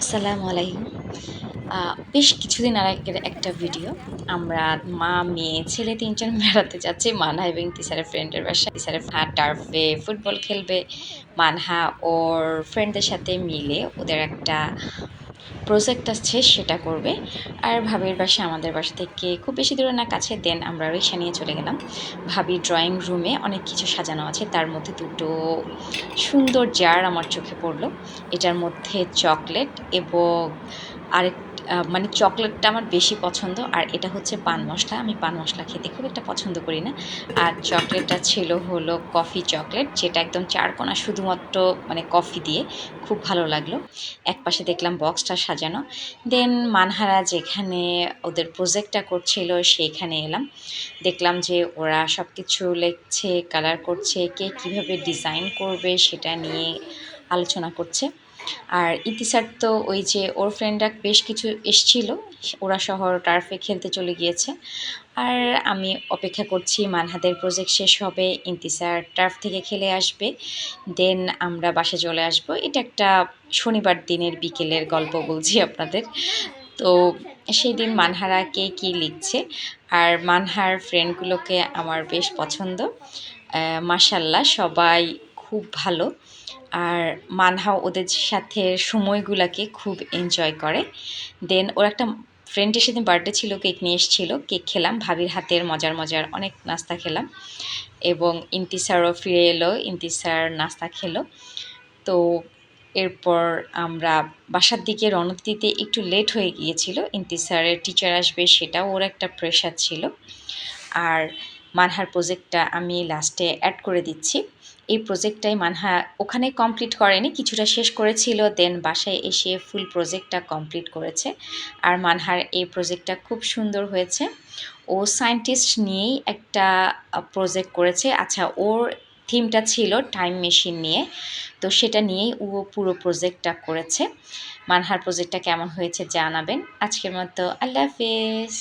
আসসালামু আলাইকুম। বেশ কিছুদিন আর একটা ভিডিও। আমরা মা, মেয়ে, ছেলে তিনজন বেড়াতে যাচ্ছি। মানহা এবং তিসারের ফ্রেন্ডের বাসায়। তিসারের হা টার্ফে ফুটবল খেলবে। মানহা ওর ফ্রেন্ডদের সাথে মিলে ওদের একটা প্রজেক্ট আছে সেটা করবে। আর ভাবির বাসা আমাদের বাসা থেকে খুব বেশি দূরে না, কাছে দেন আমরা রিক্সা নিয়ে চলে গেলাম। ভাবির ড্রয়িং রুমে অনেক কিছু সাজানো আছে, তার মধ্যে দুটো সুন্দর জার আমার চোখে পড়ল। এটার মধ্যে চকলেট এবং আরেক মানে চকলেটটা আমার বেশি পছন্দ, আর এটা হচ্ছে পান মশলা। আমি পান মশলা খেতে খুব একটা পছন্দ করি না। আর চকলেটটা ছিল হলো কফি চকলেট, যেটা একদম চারকোনা শুধুমাত্র মানে কফি দিয়ে খুব ভালো লাগল। এক পাশে দেখলাম বক্সটা সাজানো। দেন মানহারা যেখানে ওদের প্রজেক্টটা করছিল, সেইখানে এলাম। দেখলাম যে ওরা সব কিছু লিখছে কালার করছে, কে কীভাবে ডিজাইন করবে সেটা নিয়ে আলোচনা করছে। আর ইতিসার তো ওই যে ওর ফ্রেন্ডরা বেশ কিছু এসছিল, ওরা শহর টার্ফে খেলতে চলে গিয়েছে। আর আমি অপেক্ষা করছি মানহাদের প্রজেক্ট শেষ হবে, ইন্তিসার টার্ফ থেকে খেলে আসবে দেন আমরা বাসে চলে আসব। এটা একটা শনিবার দিনের বিকেলের গল্প বলছি আপনাদের। তো সেই দিন মানহারা কে কী লিখছে, আর মানহার ফ্রেন্ডগুলোকে আমার বেশ পছন্দ। মাসাল্লাহ সবাই খুব ভালো। আর মানহাও ওদের সাথে সময়গুলোকে খুব এনজয় করে। দেন ওর একটা ফ্রেন্ডের সেদিন বার্থডে ছিল কেক নিয়ে এসেছিল। কেক খেলাম, ভাবির হাতের মজার মজার অনেক নাস্তা খেলাম। এবং ইন্তিসারও ফিরে এলো, ইন্তিসার নাস্তা খেলো। তো এরপর আমরা বাসার দিকে রওনা দিতে একটু লেট হয়ে গিয়েছিল। ইন্তিসারের টিচার আসবে, সেটাও ওর একটা প্রেশার ছিল। আর মানহার প্রজেক্টটা আমি লাস্টে অ্যাড করে দিচ্ছি। এই প্রজেক্টটাই মানহা ওখানে কমপ্লিট করেনি, কিছুটা শেষ করেছিল দেন বাসায় এসে ফুল প্রজেক্টটা কমপ্লিট করেছে। আর মানহার এই প্রজেক্টটা খুব সুন্দর হয়েছে। ও সায়েন্টিস্ট নিয়েই একটা প্রজেক্ট করেছে। আচ্ছা ওর থিমটা ছিল টাইম মেশিন নিয়ে। তো সেটা নিয়েই ও পুরো প্রজেক্টটা করেছে। মানহার প্রজেক্টটা কেমন হয়েছে জানাবেন। আজকের মতো আল্লাহ হাফেজ।